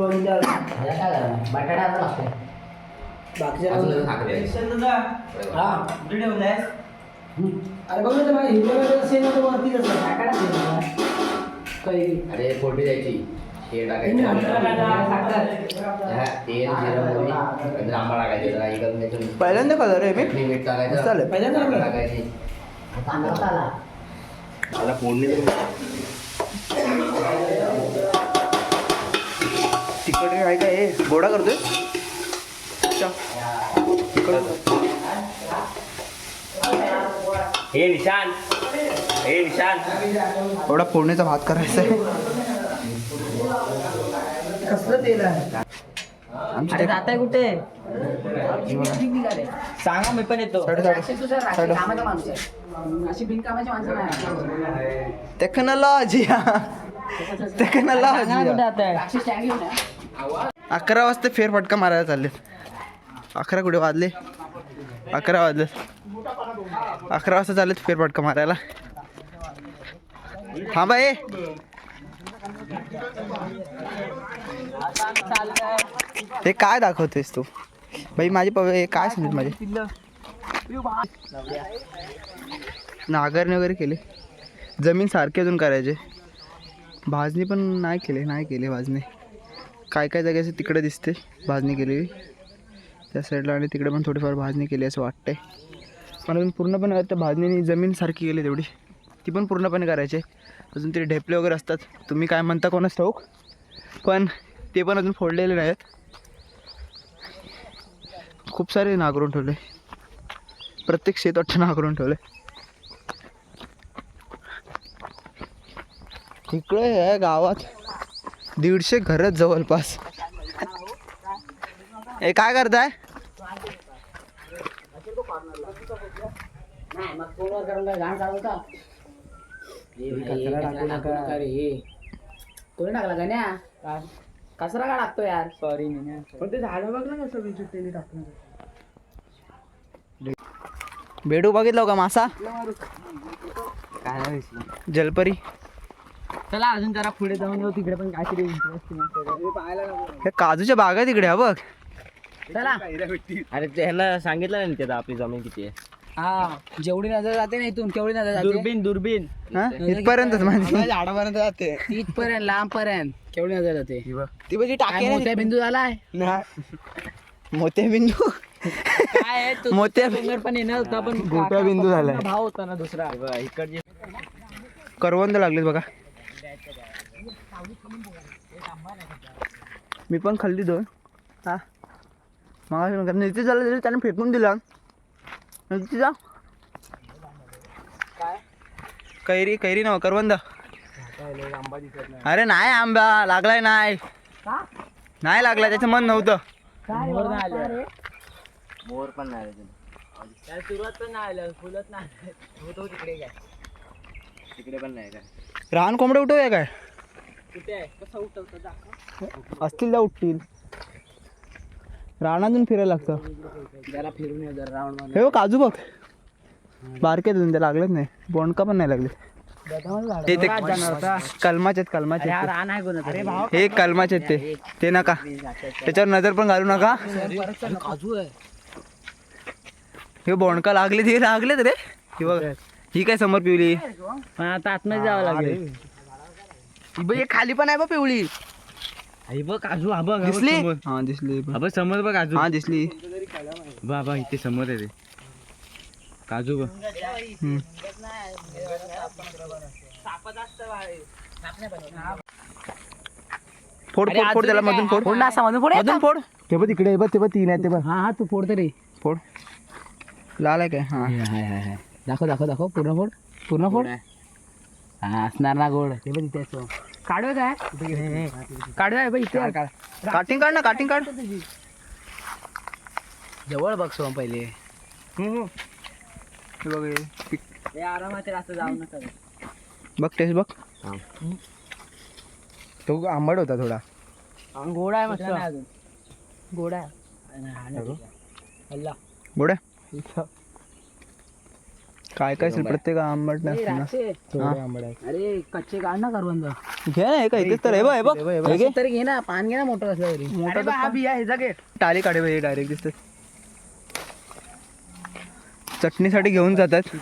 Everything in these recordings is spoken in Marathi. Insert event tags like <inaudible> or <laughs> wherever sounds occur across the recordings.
काय बटाटा लागते अरे बघ ना ते हिरव्या वरतीच असतं काय काय काही अरे फोडणी द्यायची. हे त्यांनी हलका टाकायचं टाकला, तेल जिरं मोहरी नंतर आंबा टाकायचं. जरा करून घ्यायचं पहिल्यांदा कलर आहे मी? चटणी मीठ टाकायचं चालेल. पहिल्यांदा टाकलं. टाकायची. फोडणी. गोडा करतोय? हे निशान. हे निशान. एवढा फोडणीचा भात करायचा आहे. कसलं तेल आहे? अरे जाताय कुठे? सांगा मी पण येतो. टेक्नॉलॉजी टेक्नॉलॉजी अकरा वाजता फेरफटका मारायला चाललेत. अकरा कुठे वाजले? अकरा वाजले. अकरा वाजता चाललेत फेरफटका मारायला. थांबा ए हे काय दाखवतेस तू? भाई माझे पवे हे काय सांगित माझे? नागरणे वगैरे केले. जमीन सारखी अजून करायचे. भाजणी पण नाही केले नाही केले भाजणी. काय काय जागेचं तिकडे दिसते भाजणी केलेली त्या साईडला आणि तिकडे पण थोडीफार भाजणी केली असं वाटतंय. पण अजून पूर्णपणे त्या भाजणीने जमीन सारखी केली तेवढी. ती पण पूर्णपणे करायची आहे. अजून ते ढेपले वगैरे असतात. तुम्ही काय म्हणता कोणाच ठाऊक? पण ते पण अजून फोडलेले नाहीत खूप सारे नांगरून ठेवले. प्रत्येक शेत वाटतं नांगरून ठेवले. इकडे आहे गावात. दीडशे घर जवळपास. हे काय करताय? काय कोणी टाकला गण्या? कचरा का टाकतो यार? सॉरी पण ते झाडं बघ ना कसं टाकलं बेडू बघितलं का मासा? जलपरी. चला अजून जरा पुढे जाऊन येऊ तिकडे पण काहीतरी इंटरेस्टिंग हे काजूच्या बागा तिकडे हा बघ. चला. अरे त्यांना सांगितलं ना त्याचा आपली जमीन किती आहे. हा जेवढी नजर जाते ना इथून तेवढी नजर जाते. दुर्बीन दुर्बीन हा? इथपर्यंतच माझी. झाडापर्यंत जाते. इथपर्यंत लांब पर्यंत केवढी नजर जाते. ती म्हणजे काय मोठ्या बिंदू झालाय? मोत्या बिंदू. काय आहे, तू- मोत्या डोंगर पण येणार होता पण गोप्या बिंदू झालाय. भाव होता ना दुसरा. इकडचे करवंद लागलेत बघा. मी पण खाल्ली दोन. हा. मग नितीश झालं तरी त्याने फेकून दिला. नितीशा कैरी कैरी नव करवंद. अरे नाही आंबा लागलाय नाही. नाही लागला त्याचं मन नव्हतं. मोर पण नाही सुरुवात पण नाही आलं फुलत नाही होतो तिकडे काय तिकडे पण नाही काय? रान कोंबडे उठवूया काय? कुठे आहे. कसं उठवतं? दाखव. असतील त्या उठतील. रानातून फिरायला लागतं. जरा फिरून ये जरा राऊंड हे बघ काजू बघ. बारके अजून ते लागलेच नाही. बोंडका पण नाही लागले ते ते कलमाचे आहेत कलमाचे आहेत ते. रान आहे कोणाचं अरे भाव हे कलमाचे आहेत ते. ते नका. त्याच्यावर नजर पण घालू नका. काजू आहे हे बोंडका लागले ते लागलेत रे. हे बघ ही काय समोर पिवली? पण आता आतमध्ये जावं लागेल. हे खाली पण आहे बघ पिवळी. आई बघ काजू हा बघ दिसली? हा दिसली. हा बघ समोर बघ काजू. हा दिसली. बाबा इथे समोर आहे रे काजू बघ. हम्म. फोड फोड फोड त्याला मधून फोड. फोड ना असा मधून फोड. मधून फोड. ते बघ तिकडे बघ ते बघ तीन आहे ते बघ. हा हा तू फोड तरी. फोड. लाल आहे काय? हा. हाय हाय हाय. दाखव दाखव दाखव. पूर्ण फोड. पूर्ण फोड हा असणार ना गोड. ते पण इथे काढूया काय? काढूया बघ इथे. काटिंग काढ. ना काटिंग काढ. जवळ बघ सोम पहिले. हे बघ पिक आरामात असं जाऊ नका. बघ टेस्ट बघ. तो आंबट होता थोडा. गोड आहे मस्त. गोड आहे. हल्ला गोड्या काय काय असेल? प्रत्येक आंबट ए, नसतं ना. राक्षे. हा. अरे कच्चे काढ ना करवंद घे ना हे काय इथेच तर हे बघ हे बघ. हे घे. तरी घे ना पान घे ना मोठं असलं तरी. मोठा तर पा- टाली काढे हे डायरेक्ट दिसतात चटणीसाठी घेऊन जातात.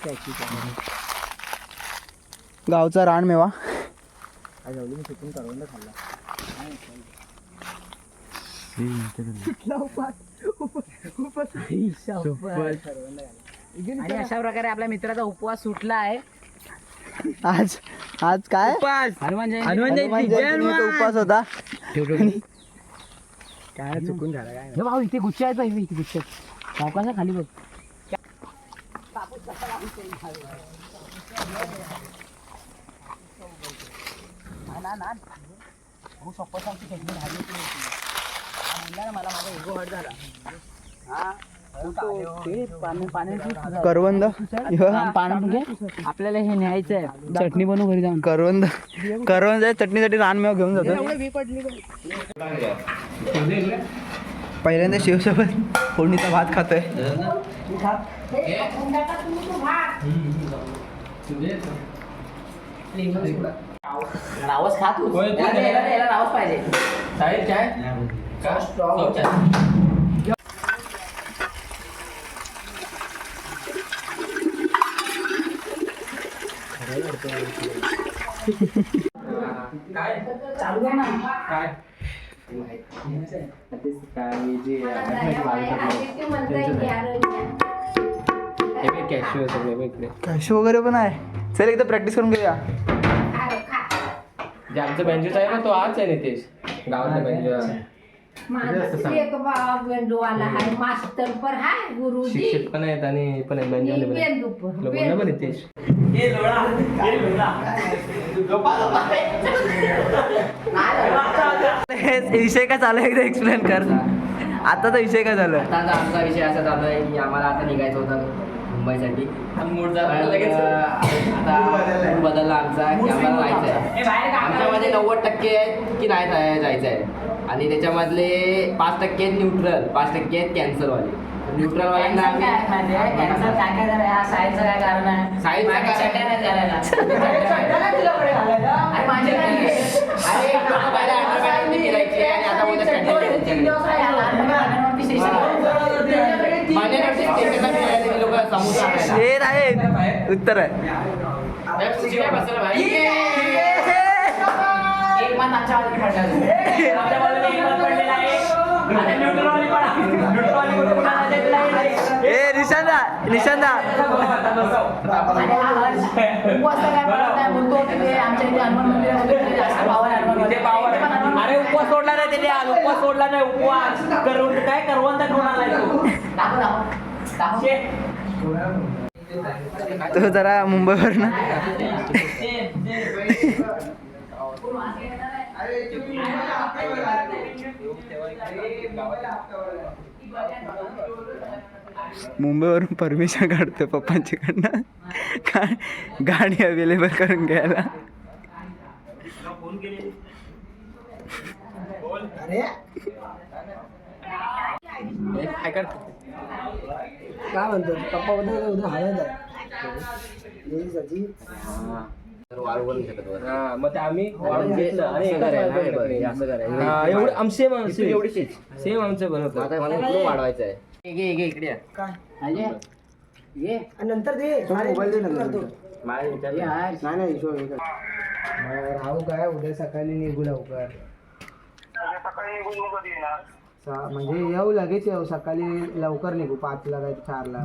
गावचा रानमेवा आणि अशा प्रकारे आपल्या मित्राचा उपवास सुटला आहे आज आज काय? हनुमान जयंती. हनुमान उपवास होता. काय चुकून झालं काय हे भाऊ इथे गुच्छायचं आहे इथे गुच्छात सावकाशा खाली बघ. मला माझा ego hurt झाला. हा, करवंद. आपल्याला हे न्यायचं आहे. चटणी बनवू घरी जाऊन. करवंद करवंद चटणीसाठी रानमेवा घेऊन जातो. पहिल्यांदा शिवसोबत फोडणीचा भात खातोय. रावस खा तू पाहिजे चालू आहे ना कॅशो वगैरे पण आहे. चल एकदा प्रॅक्टिस करून घेऊया. जे आमचा आहे ना तो आज आहे नितेश. गावातला बेंजूस एक बेंडूवाला आहे मास्तर पर हाय गुरुजी शिक्षक पण आहेत आणि हे पण आहेत. बेंजूवाले पण आहेत. विषय काय चालू आहे? एकदा एक्सप्लेन कर. आताचा विषय काय झालं आता आता आमचा विषय असा चालू आहे की आम्हाला आता निघायचं होतं मुंबईसाठी. मूड आता बदलला आमचा. की आम्हाला राहायचं आहे आमच्यामध्ये नव्वद टक्के आहेत की नाही जाय- जायचं आहे आणि त्याच्यामधले पाच टक्के आहेत न्यूट्रल पाच टक्के आहेत कॅन्सरवाले न्यूट्रल वाल्यांना कॅन्सर काय माहिती आहे? कॅन्सर काय काय झालं हा सायन्सचं काय कारण आहे सायन्सचं माझ्या कारण- चड्ड्या नाही घालायला. चड्ड्या नाही तुला पुढे घालायला? अरे माझ्या नाही. अरे, लोकं पहिला underpants नी फिरायचे आणि आता बोलतात चड्ड्या तीन. दिवस राहिला. लहानपणी माझ्यावरती station आहे. माझ्याकडचे स्टेशनला फिरायचे लोक समुद्र आणायला. हे आहे उत्तर आहे शिवाय. एक मान आमच्या वाली पडला. आमच्या वालीला एक मान पडलेला आहे. ए निशांदा निशांदा. उपवास काय पडत नाही. बोलतो की ते आमच्या इथे हनुमान मंदिरामध्ये ते जास्त पावर आहे. हनुमान मंदिरात. इथे पण हनुमान अरे उपवास सोडला नाही त्याने आज. उपवास सोडला नाही उपवास. करून काय करवंद घेऊन आलाय तू? दाखव दाखव. दाखव. तो जरा मुंबईवर ना <laughs> मुंबईवरून परमिशन काढतोय पप्पांच्याकडनं. काय गाडी अवेलेबल करून घ्यायला? काय वाळू बनवू शकत होता. हा मग ते आम्ही वाढून घेतलं आणि असं एका करायचं, साईडला बरं, केलं. असं करायचं. हा, एवढं आम सेम एवढीशीच. सेम आमचं बनवतो आता मला इकडून वाढवायचं आहे. ये, ये, ये, इकडे ये. अजय, ये. माझ्या विचार ये हर्ष. राहू काय? उद्या सकाळी निघू लवकर. सा- म्हणजे येऊ लगेच येऊ. सकाळी लवकर निघू पाचला काय चारला.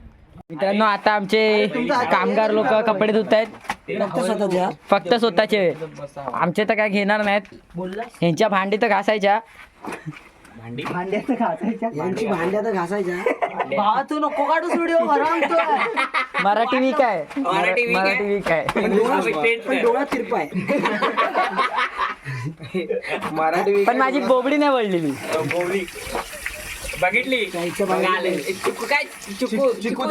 मित्रांनो आता आमचे कामगार लोक कपडे धुत आहेत फक्त स्वतःचे आमचे तर काय घेणार नाहीत. ह्यांच्या भांडी तर घासायच्या. <laughs> भावा तू नको काढू स्टुडिओ मराठी वीक आहे. मराठी वीक आहे? डोळा तिरपाय पण <laughs> माझी बोबडी नाही वळलेली बघितली काय चिकू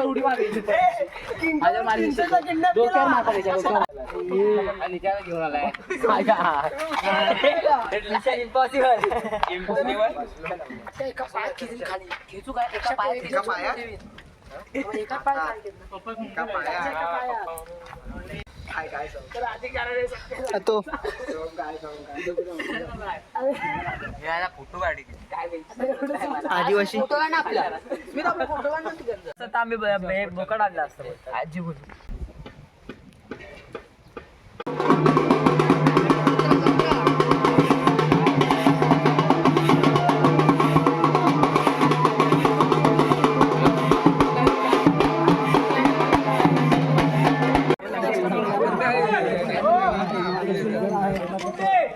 उडी मारायची डोक्यावर मारता त्याच्या आणि त्याला घेऊन आलाय एका पायात खाली खेचू काय एका पायात तो. फोटो काढी आदिवासी. फोटो काढ ना आपला मी तर आपला फोटो काढ ना बोकड आणला असतं. आजी बोल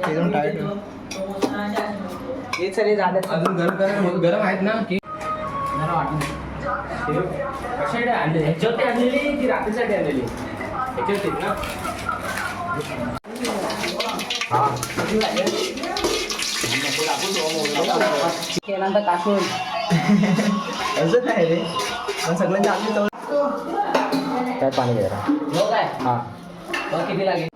एकदम टाईट हे सगळे झाले अजून गरम गरम गरम आहेत ना की कशासाठी आणले ह्याच्यावरती आणलेली की रात्रीसाठी आणलेली ह्याच्यावरती ना केल्यानंतर कासून असं काय रे. पण सगळ्यांच्या आधी जवळ त्यात पाणी घ्या. हो काय? हा. बघ किती लागेल?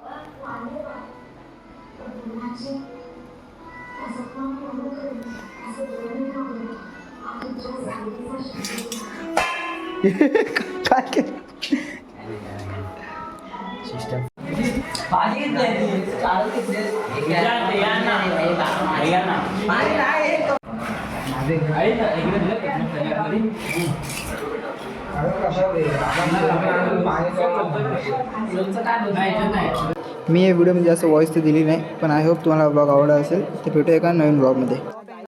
<laughs> काय केलं? मी या व्हिडिओमध्ये जास्त वॉईस तर दिली नाही पण आय होप तुम्हाला ब्लॉग आवडला असेल. तर भेटू एका नवीन ब्लॉगमध्ये